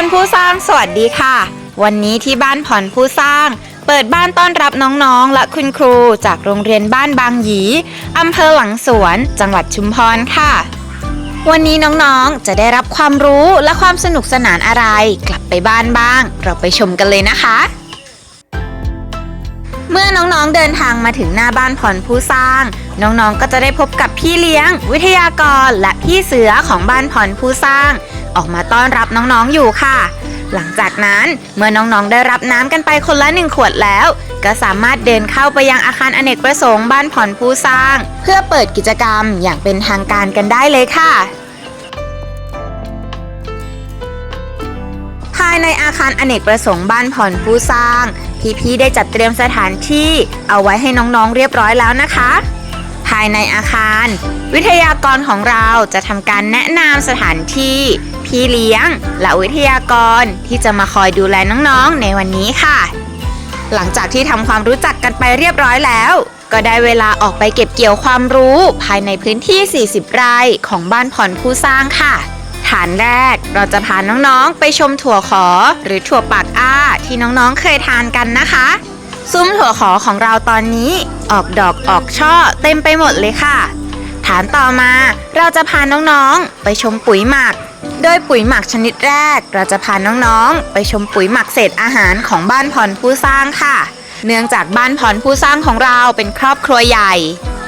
รผู้สร้างสวัสดีค่ะ วันนี้ที่บ้านผ่อนผู้สร้าง เปิดบ้านต้อนรับน้องๆ และคุณครู จากโรงเรียนบ้านบางหยีอำเภอหลังสวน จังหวัดชุมพรค่ะ วันนี้น้องๆ จะได้รับความรู้และความสนุกสนานอะไร กลับไปบ้านบ้าง เราไปชมกันเลยนะคะ เมื่อน้องๆ เดินทางมาถึงหน้าบ้านผ่อนผู้สร้าง น้องๆ ก็จะได้พบกับพี่เลี้ยง วิทยากรและพี่เสือของบ้านผ่อนผู้สร้าง ออกมาต้อนรับน้องๆอยู่ค่ะ หลังจากนั้นเมื่อน้องๆได้รับน้ำกันไปคนละหนึ่งขวดแล้ว ก็สามารถเดินเข้าไปยังอาคารอเนกประสงค์บ้านผ่อนผู้สร้าง เพื่อเปิดกิจกรรมอย่างเป็นทางการกันได้เลยค่ะภายในอาคารอเนกประสงค์บ้านผ่อนผู้สร้าง พี่ๆได้จัดเตรียมสถานที่เอาไว้ให้น้องๆเรียบร้อยแล้วนะคะ ภายในอาคาร วิทยากรของเราจะทำการแนะนำสถานที่ พี่เลี้ยง และวิทยากรที่จะมาคอยดูแลน้องๆ ในวันนี้ค่ะ หลังจากที่ทำความรู้จักกันไปเรียบร้อยแล้ว ก็ได้เวลาออกไปเก็บเกี่ยวความรู้ภายในพื้นที่ 40 ไร่ของบ้านผ่อนผู้สร้างค่ะ ฐานแรกเราจะพาน้องๆ ไปชมถั่วขอ หรือถั่วปากอ้าที่น้องๆ เคยทานกันนะคะซุ้มถั่วขอของเราตอนนี้ออกดอกออกช่อเต็มไปหมดเลยค่ะ ฐานต่อมาเราจะพาน้องๆ ไปชมปุ๋ยหมัก โดยปุ๋ยหมักชนิดแรก เราจะพาน้องๆ ไปชมปุ๋ยหมักเศษอาหารของบ้านผ่อนผู้สร้างค่ะ เนื่องจากบ้านผ่อนผู้สร้างของเราเป็นครอบครัวใหญ่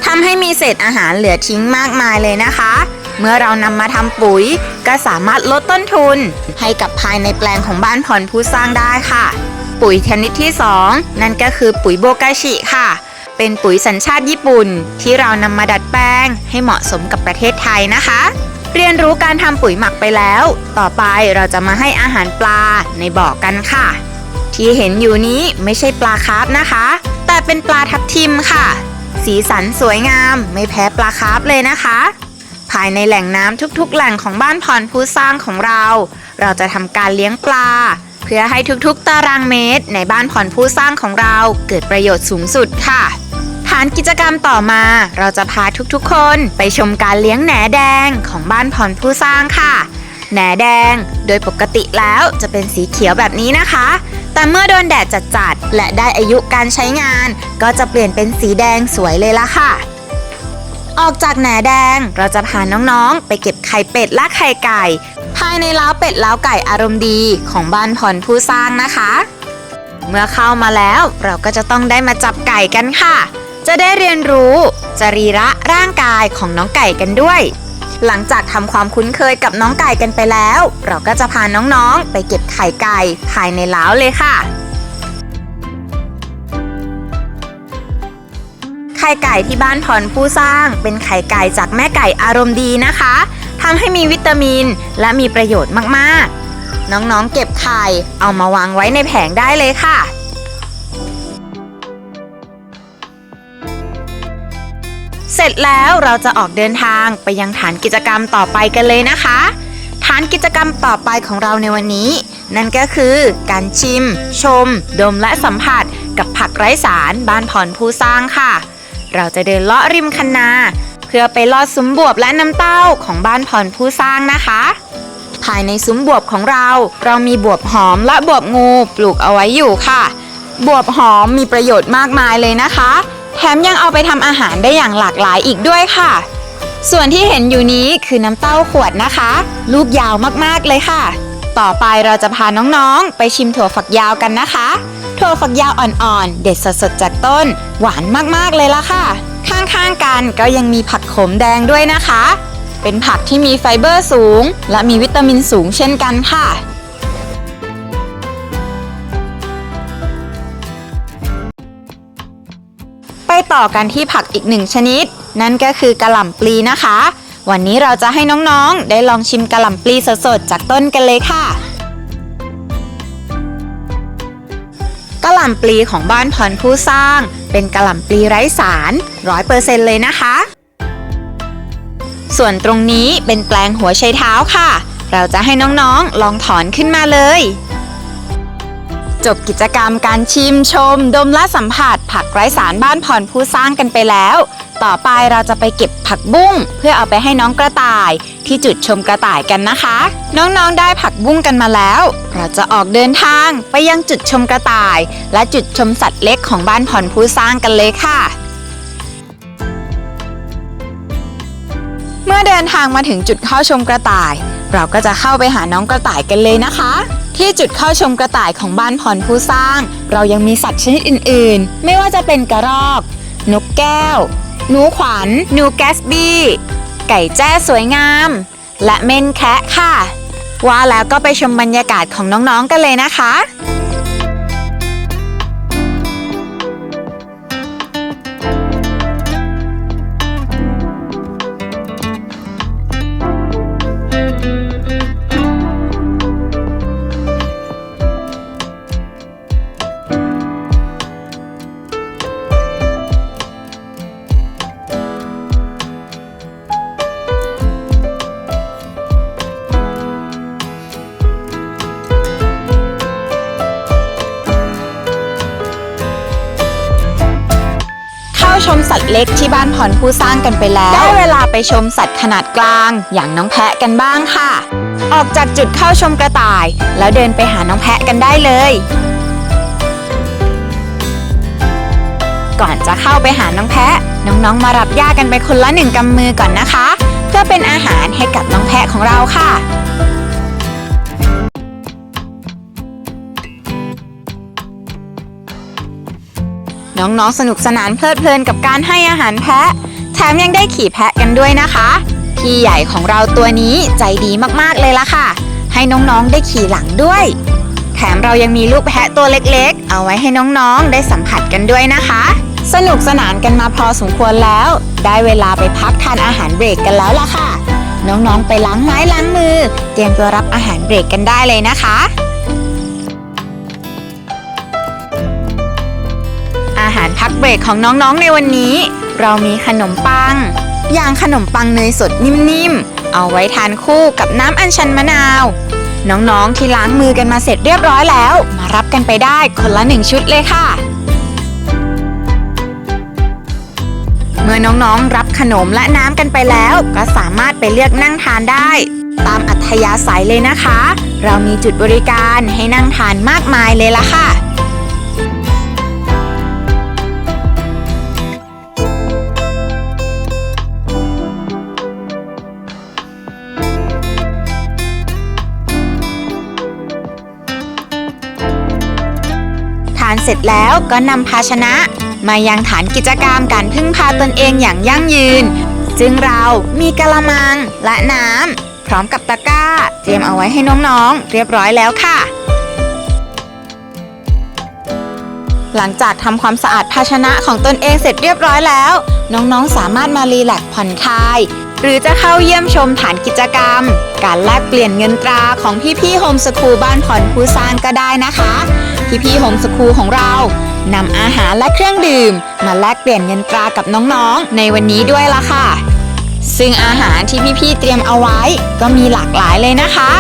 ทำให้มีเศษอาหารเหลือทิ้งมากมายเลยนะคะ เมื่อเรานำมาทำปุ๋ยก็สามารถลดต้นทุน ให้กับภายในแปลงของบ้านผ่อนผู้สร้างได้ค่ะ ปุ๋ยชนิดที่ 2 นั่นก็คือปุ๋ยโบกาชิค่ะ เป็นปุ๋ยสัญชาติญี่ปุ่น ที่เรานำมาดัดแปลงให้เหมาะสมกับประเทศไทยนะคะ เรียนรู้การทำปุ๋ยหมักไปแล้ว ต่อไปเราจะมาให้อาหารปลาในบ่อกันค่ะ ที่เห็นอยู่นี้ไม่ใช่ปลาคาร์ฟนะคะ แต่เป็นปลาทับทิมค่ะ สีสันสวยงามไม่แพ้ปลาคาร์ฟเลยนะคะ ภายในแหล่งน้ำทุกๆ แหล่งของบ้านพรผู้สร้างของเรา เราจะทำการเลี้ยงปลา เพื่อให้ทุกๆ ตารางเมตร ในบ้านพรผู้สร้างของเราเกิดประโยชน์สูงสุดค่ะ ฐานกิจกรรมต่อมา เราจะพาทุกๆ คนไปชมการเลี้ยงแหนแดงของบ้านพรผู้สร้างค่ะ แหนแดง โดยปกติแล้วจะเป็นสีเขียวแบบนี้นะคะ แต่เมื่อโดนแดดจัดๆและได้อายุการใช้งาน ก็จะเปลี่ยนเป็นสีแดงสวยเลยละค่ะ ออกจากแหนแดงเราจะพาน้องๆ ไปเก็บไข่เป็ดและไข่ไก่ ภายในล้าเป็ดล้าไก่อารมณ์ดีของบ้านพรผู้สร้างนะคะ เมื่อเข้ามาแล้วเราก็จะต้องได้มาจับไก่กันค่ะ จะได้เรียนรู้จรีระร่างกายของน้องไก่กันด้วย หลังจากทำความคุ้นเคยกับน้องไก่กันไปแล้ว เราก็จะพาน้องๆ ไปเก็บไข่ไก่ภายในเล้าเลยค่ะ ไข่ไก่ที่บ้านพรผู้สร้างเป็นไข่ไก่จากแม่ไก่อารมณ์ดีนะคะทำให้มีวิตามินและมีประโยชน์มากๆ น้องๆ เก็บไข่เอามาวางไว้ในแผงได้เลยค่ะ เสร็จแล้วเราจะออกเดินทางไปยังฐานกิจกรรมต่อไปกันเลยนะคะ ฐานกิจกรรมต่อไปของเราในวันนี้ นั่นก็คือการชิม ชม ดมและสัมผัส กับผักไร้สารบ้านพรผู้สร้างค่ะ เราจะเดินเลาะริมคันนา เพื่อไปลอดซุ้มบวบและน้ำเต้าของบ้านพรผู้สร้างนะคะภายในซุ้มบวบของเรา เรามีบวบหอมและบวบงูปลูกเอาไว้อยู่ค่ะ บวบหอมมีประโยชน์มากมายเลยนะคะ แถมยังเอาไปทำอาหารได้อย่างหลากหลายอีกด้วยค่ะ ส่วนที่เห็นอยู่นี้คือน้ำเต้าขวดนะคะ ลูกยาวมากๆเลยค่ะ ต่อไปเราจะพาน้องๆ ไปชิมถั่วฝักยาวกันนะคะ ถั่วฝักยาวอ่อนๆ เด็ดสดๆจากต้น หวานมากๆเลยละค่ะ ข้างๆกันก็ยังมีผักขมแดงด้วยนะคะ เป็นผักที่มีไฟเบอร์สูง และมีวิตามินสูงเช่นกันค่ะ ต่อกันที่ผักอีกหนึ่งชนิด นั่นก็คือกะหล่ำปลีนะคะ วันนี้เราจะให้น้องๆ ได้ลองชิมกะหล่ำปลีสดๆจากต้นกันเลยค่ะกะหล่ำปลีของบ้านพรผู้สร้าง เป็นกะหล่ำปลีไร้สารร้อยเปอร์เซ็นต์เลยนะคะ ส่วนตรงนี้เป็นแปลงหัวไชเท้าค่ะ เราจะให้น้องๆลองถอนขึ้นมาเลย จบกิจกรรมการชิมชม ดมและสัมผัส ผักไร้สารบ้านพรผู้สร้างกันไปแล้ว ต่อไปเราจะไปเก็บผักบุ้ง เพื่อเอาไปให้น้องกระต่าย ที่จุดชมกระต่ายกันนะคะ น้องๆได้ผักบุ้งกันมาแล้ว เราจะออกเดินทางไปยังจุดชมกระต่าย และจุดชมสัตว์เล็กของบ้านผ่อนผู้สร้างกันเลยค่ะเมื่อเดินทางมาถึงจุดเข้าชมกระต่าย เราก็จะเข้าไปหาน้องกระต่ายกันเลยนะคะ ที่จุดเข้าชมกระต่ายของบ้านพรผู้สร้าง เรายังมีสัตว์ชนิดอื่น ๆ ไม่ว่าจะเป็นกระรอก นกแก้ว หนูขวัญหนูแกสบี้ ไก่แจ้สวยงาม และเม่นแคะค่ะ ว่าแล้วก็ไปชมบรรยากาศของน้อง ๆ กันเลยนะคะ ล็กที่บ้านพรผู้สร้างกันไปแล้ว ได้เวลาไปชมสัตว์ขนาดกลาง อย่างน้องแพะกันบ้างค่ะ ออกจากจุดเข้าชมกระต่าย แล้วเดินไปหาน้องแพะกันได้เลย ก่อนจะเข้าไปหาน้องแพะ น้องๆมารับหญ้ากันไปคนละหนึ่งกำมือก่อนนะคะ เพื่อเป็นอาหารให้กับน้องแพะของเราค่ะ น้องๆสนุกสนานเพลิดเพลินกับการให้อาหารแพะ แถมยังได้ขี่แพะกันด้วยนะคะ พี่ใหญ่ของเราตัวนี้ใจดีมากๆเลยล่ะค่ะ ให้น้องๆได้ขี่หลังด้วย แถมเรายังมีลูกแพะตัวเล็กๆ เอาไว้ให้น้องๆได้สัมผัสกันด้วยนะคะ สนุกสนานกันมาพอสมควรแล้ว ได้เวลาไปพักทานอาหารเบรกกันแล้วล่ะค่ะ น้องๆไปล้างไม้ล้างมือ เตรียมตัวรับอาหารเบรกกันได้เลยนะคะ อาหารพักเบรกของน้องๆในวันนี้ เรามีขนมปัง อย่างขนมปังเนยสดนิ่มๆ เอาไว้ทานคู่กับน้ำอัญชันมะนาว น้องๆที่ล้างมือกันมาเสร็จเรียบร้อยแล้ว มารับกันไปได้คนละหนึ่งชุดเลยค่ะ เมื่อน้องๆรับขนมและน้ำกันไปแล้ว ก็สามารถไปเลือกนั่งทานได้ ตามอัธยาศัยเลยนะคะ เรามีจุดบริการให้นั่งทานมากมายเลยละค่ะ สร็จแล้วก็นำภาชนะ มายังฐานกิจกรรมการพึ่งพาตนเองอย่างยั่งยืน ซึ่งเรามีกะละมังและน้ำพร้อมกับตะกร้า เตรียมเอาไว้ให้น้องๆ เรียบร้อยแล้วค่ะ หลังจากทำความสะอาดภาชนะของตนเองเสร็จเรียบร้อยแล้ว น้องๆ สามารถมารีแลกผ่อนคลายหรือจะเข้าเยี่ยมชมฐานกิจกรรม การแลกเปลี่ยนเงินตราของพี่ๆโฮมสคูลบ้านผ่อนผู้สร้างก็ได้นะคะ พี่ๆโฮมสคูลของเรานำอาหารและเครื่องดื่ม มาแลกเปลี่ยนเงินตรากับน้องๆ ในวันนี้ด้วยล่ะค่ะ ซึ่งอาหารที่พี่ๆเตรียมเอาไว้ ก็มีหลากหลายเลยนะคะ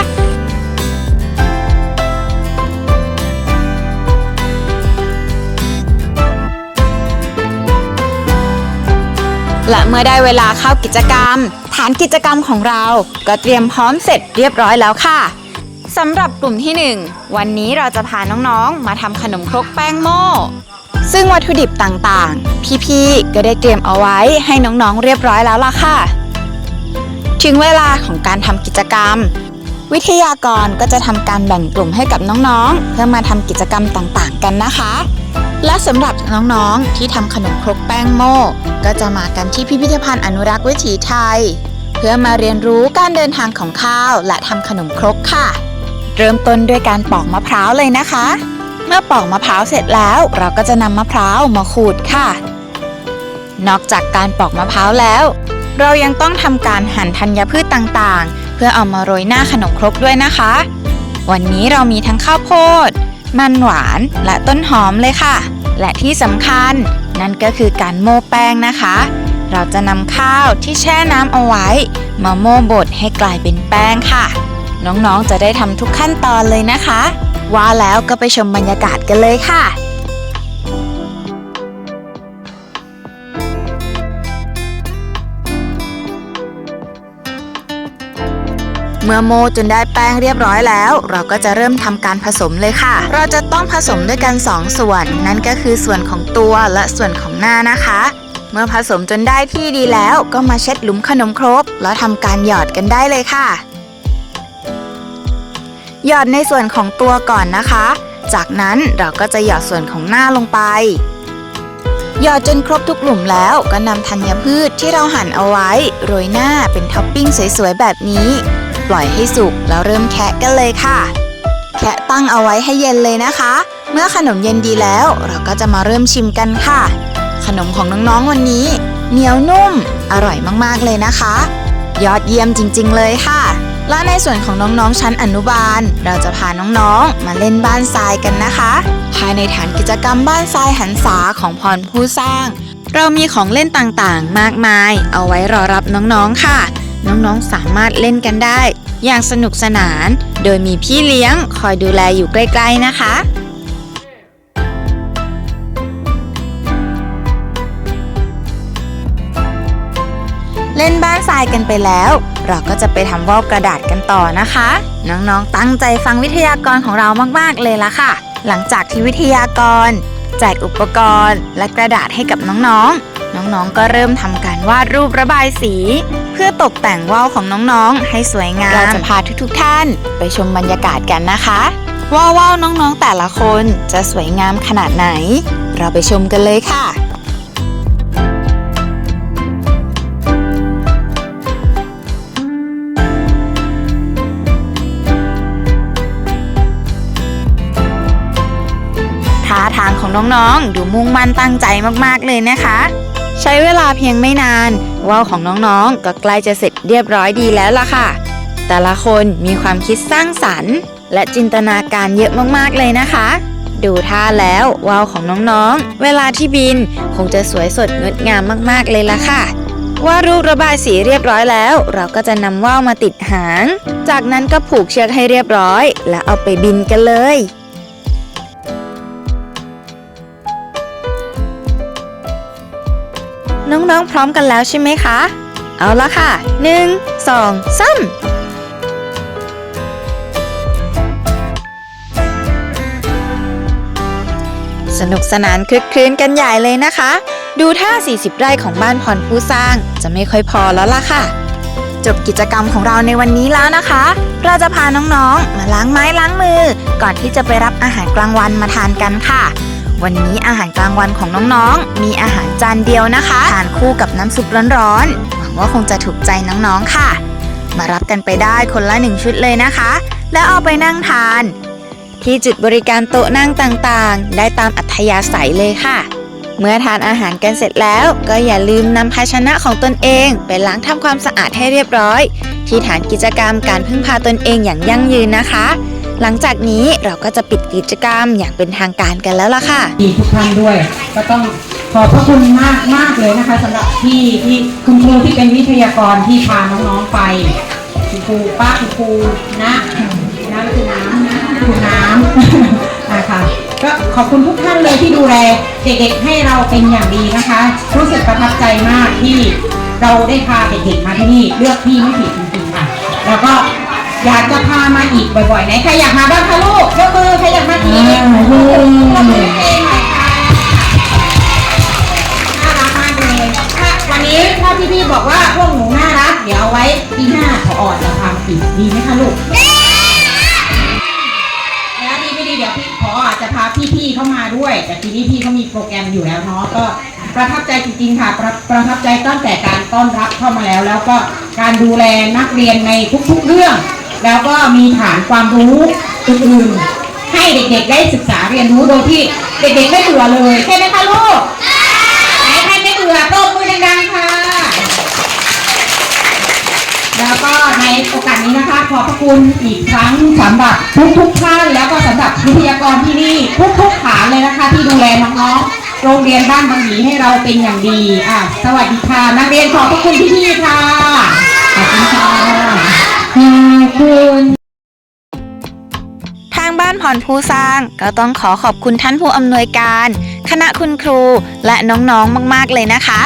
และเมื่อได้เวลาเข้ากิจกรรม ฐานกิจกรรมของเรา ก็เตรียมพร้อมเสร็จเรียบร้อยแล้วค่ะ สำหรับกลุ่มที่ 1 วันนี้เราจะพาน้องๆ มาทำขนมครกแป้งโม่ ซึ่งวัตถุดิบต่างๆ พี่ๆ ก็ได้เตรียมเอาไว้ให้น้องๆ เรียบร้อยแล้วล่ะค่ะ ถึงเวลาของการทำกิจกรรม วิทยากรก็จะทำการแบ่งกลุ่มให้กับน้องๆ เพื่อมาทำกิจกรรมต่างๆ กันนะคะ และสำหรับน้องๆ ที่ทำขนมครกแป้งโม่ ก็จะมากันที่พิพิธภัณฑ์อนุรักษ์วิถีไทย เพื่อมาเรียนรู้การเดินทางของข้าวและทำขนมครกค่ะ เริ่มต้นด้วยการปอกมะพร้าวเลยนะคะ เมื่อปอกมะพร้าวเสร็จแล้ว เราก็จะนำมะพร้าวมาขูดค่ะ นอกจากการปอกมะพร้าวแล้ว เรายังต้องทำการหั่นธัญพืชต่างๆ เพื่อเอามาโรยหน้าขนมครกด้วยนะคะ วันนี้เรามีทั้งข้าวโพด มันหวานและต้นหอมเลยค่ะ และที่สำคัญ นั่นก็คือการโม่แป้งนะคะ เราจะนำข้าวที่แช่น้ำเอาไว้ มาโม่บดให้กลายเป็นแป้งค่ะ น้องๆ จะได้ทำทุกขั้นตอนเลยนะคะ ว่าแล้วก็ไปชมบรรยากาศกันเลยค่ะเมื่อโมจนได้แป้งเรียบร้อยแล้ว เราก็จะเริ่มทำการผสมเลยค่ะ เราจะต้องผสมด้วยกัน 2 ส่วน นั่นก็คือส่วนของตัวและส่วนของหน้านะคะ เมื่อผสมจนได้ที่ดีแล้ว ก็มาเช็ดหลุมขนมครกแล้วทำการหยอดกันได้เลยค่ะ หยอดในส่วนของตัวก่อนนะคะ จากนั้นเราก็จะหยอดส่วนของหน้าลงไป หยอดจนครบทุกหลุมแล้วก็นำธัญพืชที่เราหั่นเอาไว้ โรยหน้าเป็นท็อปปิ้งสวยๆแบบนี้ ปล่อยให้สุกแล้วเริ่มแคะกันเลยค่ะ แคะตั้งเอาไว้ให้เย็นเลยนะคะ เมื่อขนมเย็นดีแล้ว เราก็จะมาเริ่มชิมกันค่ะ ขนมของน้องๆวันนี้เหนียวนุ่ม อร่อยมากๆเลยนะคะ ยอดเยี่ยมจริง ๆ เลยค่ะ และในส่วนของน้องๆชั้นอนุบาล เราจะพาน้องๆ มาเล่นบ้านทรายกันนะคะ ภายในฐานกิจกรรมบ้านทรายหันษาของพรผู้สร้าง เรามีของเล่นต่างๆ มากมาย เอาไว้รอรับน้องๆค่ะ น้องๆสามารถเล่นกันได้ อย่างสนุกสนาน โดยมีพี่เลี้ยงคอยดูแลอยู่ใกล้ ๆ นะคะ เล่นบ้านทรายกันไปแล้ว เราก็จะไปทำว่าวกระดาษกันต่อนะคะ น้องๆ ตั้งใจฟังวิทยากรของเรามากๆเลยละค่ะ หลังจากที่วิทยากร แจกอุปกรณ์และกระดาษให้กับน้องๆ น้องๆ ก็เริ่มทำการวาดรูประบายสี เพื่อตกแต่งว่าวของน้องๆ ให้สวยงาม เราจะพาทุกๆ ท่าน ไปชมบรรยากาศกันนะคะว่าว่าวน้องๆ แต่ละคนจะสวยงามขนาดไหน เราไปชมกันเลยค่ะ ของน้องๆ ดูมุ่งมั่นตั้งใจมากๆเลยนะคะ ใช้เวลาเพียงไม่นานว่าวของน้องๆ ก็ใกล้จะเสร็จเรียบร้อยดีแล้วล่ะค่ะ แต่ละคนมีความคิดสร้างสรรค์ และจินตนาการเยอะมากๆเลยนะคะ ดูท่าแล้วว่าวของน้องๆ เวลาที่บินคงจะสวยสดงดงามมากๆเลยล่ะค่ะว่าดรูประบายสีเรียบร้อยแล้ว เราก็จะนำว่าวมาติดหาง จากนั้นก็ผูกเชือกให้เรียบร้อย แล้วเอาไปบินกันเลย น้องๆพร้อมกันแล้วใช่ไหมคะ เอาละค่ะ 1 2 3สนุกสนานคลึกคลื้นกันใหญ่เลยนะคะ ดูท่า 40 ไร่ของบ้านพรผู้สร้างจะไม่ค่อยพอแล้วล่ะค่ะ จบกิจกรรมของเราในวันนี้แล้วนะคะ เราจะพาน้องๆ มาล้างไม้ล้างมือ ก่อนที่จะไปรับอาหารกลางวันมาทานกันค่ะ วันนี้อาหารกลางวันของน้องๆ มีอาหารจานเดียวนะคะทานคู่กับน้ำซุปร้อนๆ หวังว่าคงจะถูกใจน้องๆค่ะ มารับกันไปได้คนละหนึ่งชุดเลยนะคะ แล้วเอาไปนั่งทาน ที่จุดบริการโต๊ะนั่งต่างๆ ได้ตามอัธยาศัยเลยค่ะ เมื่อทานอาหารกันเสร็จแล้ว ก็อย่าลืมนำภาชนะของตนเองไปล้างทำความสะอาดให้เรียบร้อย ที่ฐานกิจกรรมการพึ่งพาตนเองอย่างยั่งยืนนะคะ หลังจากนี้เราก็จะปิดกิจกรรมอย่างเป็นทางการกันแล้วล่ะค่ะ ดีทุกท่านด้วย ก็ต้องขอบพระคุณมากมากเลยนะคะสำหรับที่ที่คุณครูที่เป็นวิทยากรที่พาน้องๆไปคุณครูป้าคุณครูนะนะคุณน้ำนะคุณน้ำนะคะก็ขอบคุณทุกท่านเลยที่ดูแลเด็กๆให้เราเป็นอย่างดีนะคะ รู้สึกประทับใจมากที่เราได้พาเด็กๆมาที่นี่เลือกที่ไม่ผิดจริงๆค่ะแล้วก็ อยากจะพามาอีกบ่อยๆไหนใครอยากมาบ้างคะลูกยกมือใครอยากมาอีกยกมือเองหน่อยค่ะน่ารักมากเลยถ้าวันนี้ถ้าพี่ๆบอกว่าพวกหนูน่ารัก เดี๋ยวเอาไว้ปีหน้าขอออดจะพามาอีกดีไหมคะลูกแล้วดีไม่ดีเดี๋ยวพี่ขออาจจะพาพี่ๆเข้ามาด้วย แต่ทีนี้พี่เขามีโปรแกรมอยู่แล้วเนาะก็ประทับใจจริงๆค่ะประประทับใจตั้งแต่การต้อนรับเข้ามาแล้ว แล้วก็การดูแลนักเรียนในทุกๆเรื่อง แล้วก็มีฐานความรู้อื่นๆให้เด็กๆได้ศึกษาเรียนรู้โดยที่เด็กๆไม่เบื่อเลยใช่ไหมคะลูกไหนใครไม่เบื่อตบมือดังๆค่ะ แล้วก็ในโอกาสนี้นะคะ ขอบพระคุณอีกครั้งสำหรับทุกๆท่านแล้วก็สำหรับวิทยากรที่นี่ทุกๆฐานเลยนะคะ ที่ดูแลน้องๆโรงเรียนบ้านบางหยีให้เราเป็นอย่างดีอะสวัสดีค่ะนักเรียนขอบพระคุณพี่ๆค่ะขอบคุณค่ะ ทางบ้านพรผู้สร้างก็ต้องขอขอบคุณท่านผู้อำนวยการ คณะคุณครูและน้องๆมาก ๆ เลยนะคะ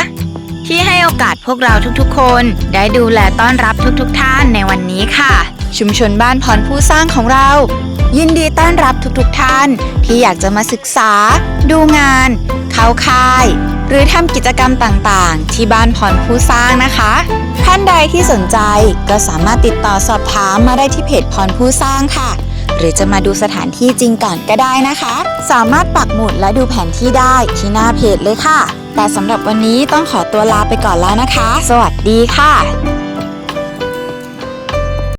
ที่ให้โอกาสพวกเราทุกๆ คน ได้ดูแลต้อนรับทุกๆ ท่านในวันนี้ค่ะ ชุมชนบ้านพรผู้สร้างของเรา ยินดีต้อนรับทุกๆทท่าน ที่อยากจะมาศึกษา ดูงาน เข้าค่าย หรือทำกิจกรรมต่างๆ ที่บ้านพรผู้สร้างนะคะ ท่านใดที่สนใจก็สามารถติดต่อสอบถามมาได้ที่เพจพรผู้สร้างค่ะ หรือจะมาดูสถานที่จริงก่อนก็ได้นะคะ สามารถปักหมุดและดูแผนที่ได้ที่หน้าเพจเลยค่ะ แต่สำหรับวันนี้ต้องขอตัวลาไปก่อนแล้วนะคะ สวัสดีค่ะ